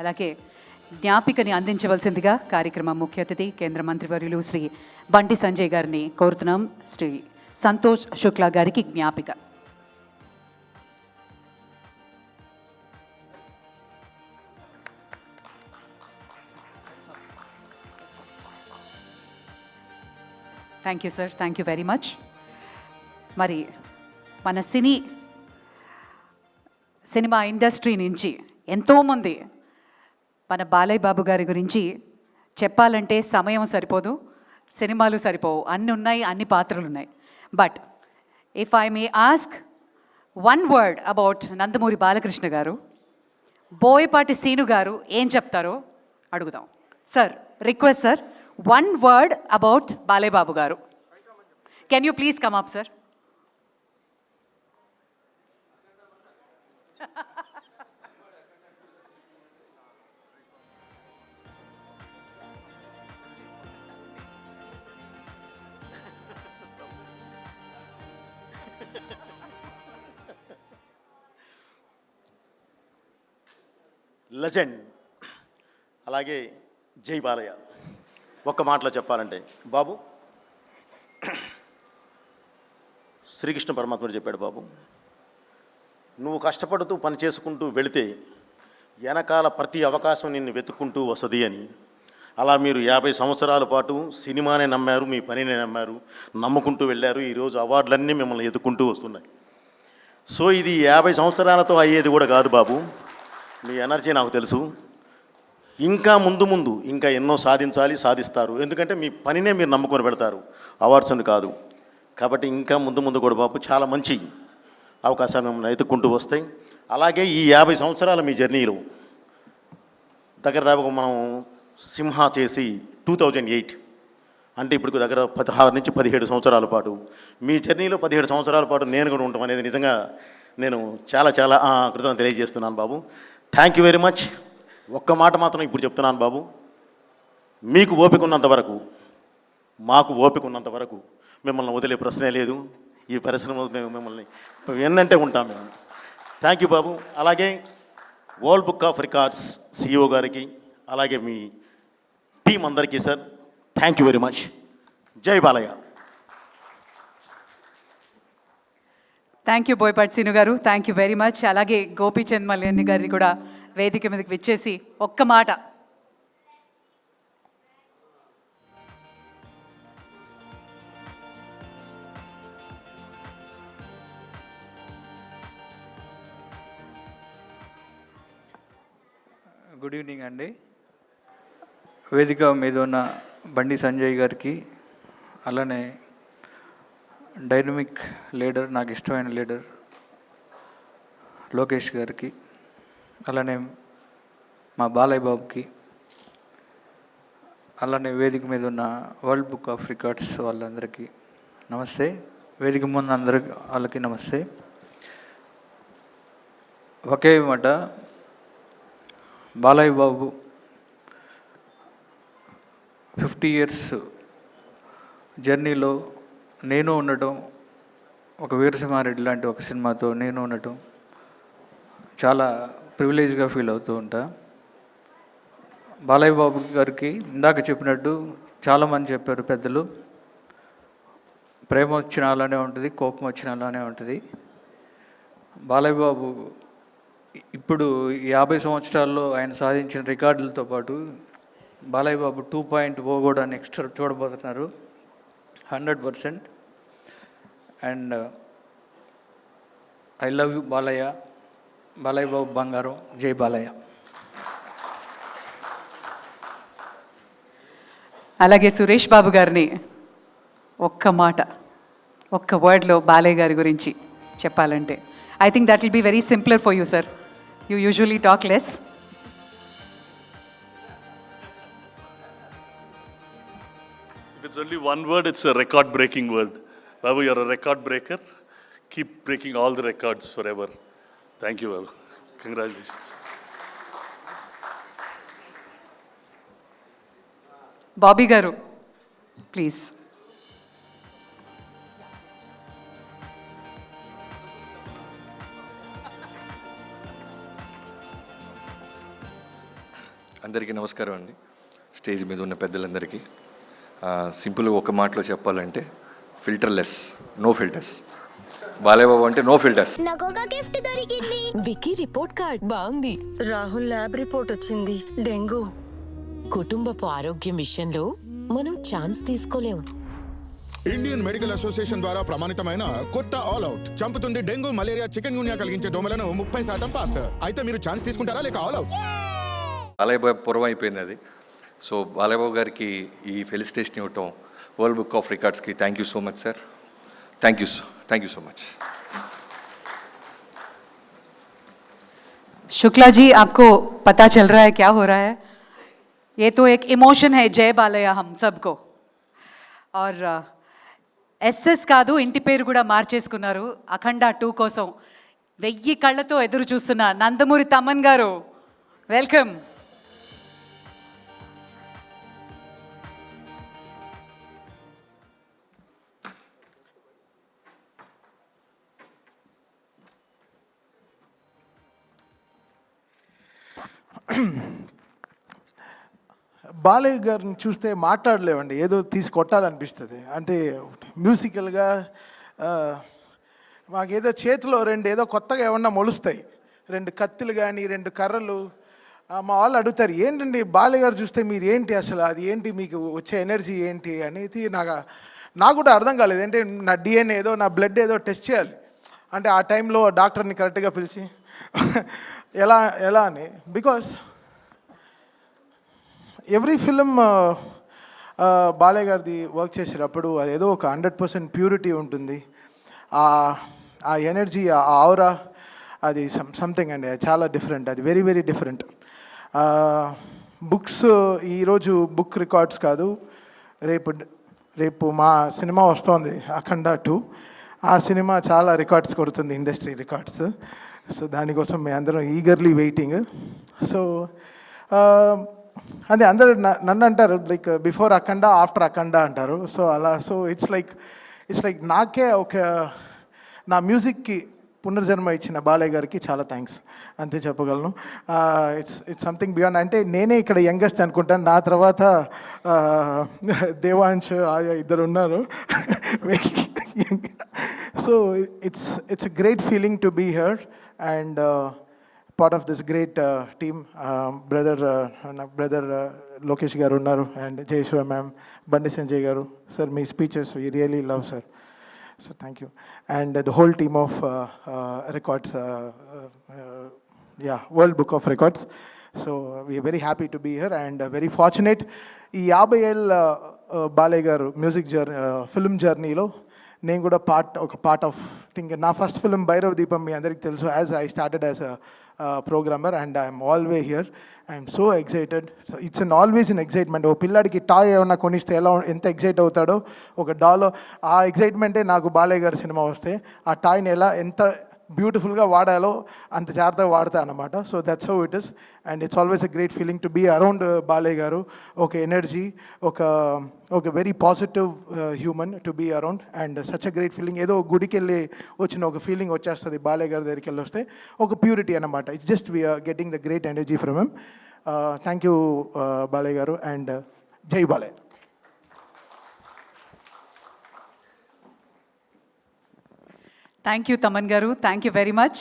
అలాగే జ్ఞాపికని అందించవలసిందిగా కార్యక్రమం ముఖ్య అతిథి కేంద్ర మంత్రివర్యులు శ్రీ బండి సంజయ్ గారిని కోరుతున్నాం. శ్రీ సంతోష్ శుక్లా గారికి జ్ఞాపిక. Thank you sir thank you very much మరి మన సినీ సినిమా ఇండస్ట్రీ నుంచి ఎంతోమంది మన బాలయ్య బాబు గారి గురించి చెప్పాలంటే సమయం సరిపోదు సినిమాలు సరిపోవు. అన్ని ఉన్నాయి అన్ని పాత్రలు ఉన్నాయి. But if I may ask one word about Nandamuri Balakrishna garu Boyapati Seenu garu ఏం చెప్తారో అడుగుదాం. Sir request sir one word about Balayya Babu garu. Can you please come up sir legend. అలాగే జై బాలయ్య. ఒక్క మాటలో చెప్పాలంటే బాబు శ్రీకృష్ణ పరమాత్ముడు చెప్పాడు బాబు నువ్వు కష్టపడుతూ పని చేసుకుంటూ వెళితే వెనకాల ప్రతి అవకాశం నిన్ను వెతుక్కుంటూ వస్తుంది అని. అలా మీరు యాభై సంవత్సరాల పాటు సినిమానే నమ్మారు మీ పనినే నమ్మారు నమ్ముకుంటూ వెళ్ళారు. ఈరోజు అవార్డులన్నీ మిమ్మల్ని ఎదుకుంటూ వస్తున్నాయి. సో ఇది యాభై సంవత్సరాలతో అయ్యేది కూడా కాదు బాబు. మీ ఎనర్జీ నాకు తెలుసు. ఇంకా ముందు ముందు ఇంకా ఎన్నో సాధించాలి సాధిస్తారు. ఎందుకంటే మీ పనినే మీరు నమ్ముకొని పెడతారు. అవార్డ్స్ అని కాదు. కాబట్టి ఇంకా ముందు ముందు కూడా బాబు చాలా మంచి అవకాశాలు మిమ్మల్ని ఎత్తుక్కుంటూ వస్తాయి. అలాగే ఈ యాభై సంవత్సరాల మీ జర్నీలో. దగ్గర దాకా మనం సింహ చేసి టూ థౌజండ్ ఎయిట్ అంటే ఇప్పుడు దగ్గర పదహారు నుంచి పదిహేడు సంవత్సరాల పాటు. మీ జర్నీలో పదిహేడు సంవత్సరాల పాటు నేను కూడా ఉండటం అనేది నిజంగా నేను చాలా చాలా కృతజ్ఞత తెలియజేస్తున్నాను బాబు. థ్యాంక్ యూ వెరీ మచ్ ఒక్క మాట మాత్రం ఇప్పుడు చెప్తున్నాను బాబు. మీకు ఓపిక ఉన్నంత వరకు మాకు ఓపిక ఉన్నంత వరకు మిమ్మల్ని వదిలే ప్రశ్నే లేదు. ఈ పరిశ్రమ మేము మిమ్మల్ని ఎన్నంటే ఉంటాం మేము. థ్యాంక్ యూ బాబు. అలాగే world book of records CEO గారికి అలాగే మీ టీం అందరికీ sir thank you very much జై Balayya. Thank you Boyapati Seenu garu. Thank you very much అలాగే గోపీచంద్ మల్యాణి గారిని కూడా వేదిక మీదకి విచ్చేసి ఒక్క మాట. గుడ్ ఈవినింగ్ అండి వేదిక మీద ఉన్న బండి సంజయ్ గారికి అలానే డైనమిక్ లీడర్ నాకు ఇష్టమైన లీడర్ లోకేష్ గారికి అలానే మా బాలయ్య బాబుకి అలానే వేదిక మీద ఉన్న వరల్డ్ బుక్ ఆఫ్ రికార్డ్స్ వాళ్ళందరికీ నమస్తే. వేదిక ముందు అందరికి వాళ్ళకి నమస్తే. ఒకే మాట బాలయ్య బాబు ఫిఫ్టీ ఇయర్స్ జర్నీలో నేను ఉండటం ఒక వీరసింహారెడ్డి లాంటి ఒక సినిమాతో నేను ఉండటం చాలా ప్రివిలేజ్గా ఫీల్ అవుతూ ఉంటా. బాలయ్య బాబు గారికి ఇందాక చెప్పినట్టు చాలామంది చెప్పారు పెద్దలు. ప్రేమ వచ్చిన అలానే ఉంటుంది కోపం వచ్చిన అలానే ఉంటుంది. బాలయ్య బాబు ఇప్పుడు యాభై సంవత్సరాల్లో ఆయన సాధించిన రికార్డులతో పాటు Balayya Babu two point O కూడా నెక్స్ట్ చూడబోతున్నారు. Hundred percent and I love you Balayya. Balayya Babu బంగారం. జై బాలయ్య. అలాగే సురేష్ బాబు గారిని ఒక్క మాట ఒక్క వర్డ్లో బాలయ్య గారి గురించి చెప్పాలంటే. I think that will be very simpler for you sir you usually talk less If it's only one word, it's a record Babu, you're a record breaker. Keep breaking all the records forever. Thank you, Babu. Congratulations. Bobby garu please అందరికీ నమస్కారం అండి stage మీద ఉన్న పెద్దలందరికీ సింపుల్గా ఒక మాటలో చెప్పాలంటే ఫిల్టర్లెస్ నో ఫిల్టర్స్ బాలేబాబు అంటే నో ఫిల్టర్స్ నాకు ఒక గిఫ్ట్ దొరికింది. వికీ రిపోర్ట్ కార్డ్ బాగుంది. రాహుల్ ల్యాబ్ రిపోర్ట్ వచ్చింది. డెంగ్యూ. కుటుంబపు ఆరోగ్యం విషయంలో మనం ఛాన్స్ తీసుకోలేం. ఇండియన్ మెడికల్ అసోసియేషన్ ద్వారా ప్రమాణితమైన కొత్త ఆల్ అవుట్. చంపుతుంది డెంగ్యూ మలేరియా చికెన్ గున్యా కలిగించే దోమలను ముప్పై శాతం ఫాస్ట్. అయితే మీరు ఛాన్స్ తీసుకుంటారా లేక ఆల్ అవుట్? బాలయ్యబాబు పూర్వం అయిపోయింది అది. సో బాలయ్యబాబు గారికి ఈ ఫెలిసిటేషన్ ఇవ్వటం world book of రికార్డ్స్కి thank you so much sir thank you so thank you so much Shukla ji ఆకో పతా చల్ रहा है क्या हो रहा है? ये तो एक इमोशन ఎస్ఎస్ uh, కాదు ఇంటి పేరు కూడా మార్చేసుకున్నారు. అఖండ టూ కోసం. వెయ్యి కళ్ళతో ఎదురు చూస్తున్న నందమూరి తమన్ గారు. వెల్కమ్ బాలయ్య గారిని చూస్తే మాట్లాడలేమండి. ఏదో తీసి కొట్టాలనిపిస్తుంది. అంటే మ్యూజికల్గా మాకేదో చేతిలో రెండు ఏదో కొత్తగా ఏమన్నా మొలుస్తాయి. రెండు కత్తులు కానీ రెండు కర్రలు మా వాళ్ళు అడుగుతారు ఏంటండి బాలయ్య గారు చూస్తే మీరు ఏంటి అసలు? అది ఏంటి? మీకు వచ్చే ఎనర్జీ ఏంటి? అనేది నాకు నాకు కూడా అర్థం కాలేదు. అంటే నా డిఎన్ఏ ఏదో నా బ్లడ్ ఏదో టెస్ట్ చేయాలి. అంటే ఆ టైంలో డాక్టర్ని కరెక్ట్గా పిలిచి ఎలా ఎలా అని? బికాస్ ఎవ్రీ ఫిలిం బాలయ్య గారిది వర్క్ చేసేటప్పుడు అదేదో ఒక హండ్రెడ్ పర్సెంట్ ప్యూరిటీ ఉంటుంది. ఆ- ఆ ఎనర్జీ ఆ ఆవరా అది సమ్ సంథింగ్ అండి. అది చాలా డిఫరెంట్ అది వెరీ వెరీ డిఫరెంట్ బుక్స్ ఈరోజు బుక్ రికార్డ్స్ కాదు. రేపు రేపు మా సినిమా వస్తోంది అఖండ టూ. ఆ సినిమా చాలా రికార్డ్స్ కొడుతుంది ఇండస్ట్రీ రికార్డ్స్ సో దానికోసం మేము అందరం ఈగర్లీ వెయిటింగ్ సో అదే అందరు నన్ను అంటారు like before Akhanda after Akhanda అంటారు. సో అలా so it's like it's like నాకే ఒక నా మ్యూజిక్కి పునర్జన్మ ఇచ్చిన బాలయ్య గారికి చాలా థ్యాంక్స్ అంతే చెప్పగలను. ఇట్స్ ఇట్స్ సంథింగ్ బియాండ్ అంటే నేనే ఇక్కడ యంగెస్ట్ అనుకుంటాను. నా తర్వాత uh, దేవాంశ్ ఆయా ఇద్దరు ఉన్నారు. So it's it's a great feeling to be here and part of this great uh, team. uh, brother, uh, brother uh, Lokesh garu unnaru and Jayeshwar ma'am, Bandi Sanjay garu. Sir, my speeches we really love, sir. So thank you. And uh, the whole team of uh, uh, records, uh, uh, uh, yeah, World Book of Records. So uh, we are very happy to be here and uh, very fortunate. ఈ యాభై ఏళ్ళ బాలయ్య గారు music journey film జర్నీలో నేను కూడా part ఒక part of think నా first film Bhairava Deepam మీ అందరికి తెలుసు as I started as a programmer and I'm always here I'm so excited so it's an always in excitement ఓ పిల్లాడికి టాయ్ ఏమన్నా కొనిస్తే ఎలా ఎంత ఎక్సైట్ అవుతాడో ఒక డాలో ఆ ఎక్సైట్మెంటే నాకు బాలయ్య గారి సినిమా వస్తే ఆ టాయ్ని ఎలా ఎంత బ్యూటిఫుల్గా వాడాలో అంత జాగ్రత్తగా వాడతా అనమాట so that's how it is and it's always a great feeling to be around Balayya garu. ఒక ఎనర్జీ ఒక ఒక very positive human to be around and such a great feeling ఏదో గుడికి వెళ్ళి వచ్చిన ఒక ఫీలింగ్ వచ్చేస్తుంది బాలయ్య గారి దగ్గరికి వెళ్ళి వస్తే ఒక ప్యూరిటీ అనమాట it's just we are getting the great energy from him thank you Balayya garu. And uh, జై Balayya Thank you, Taman Garu. Thank you very much.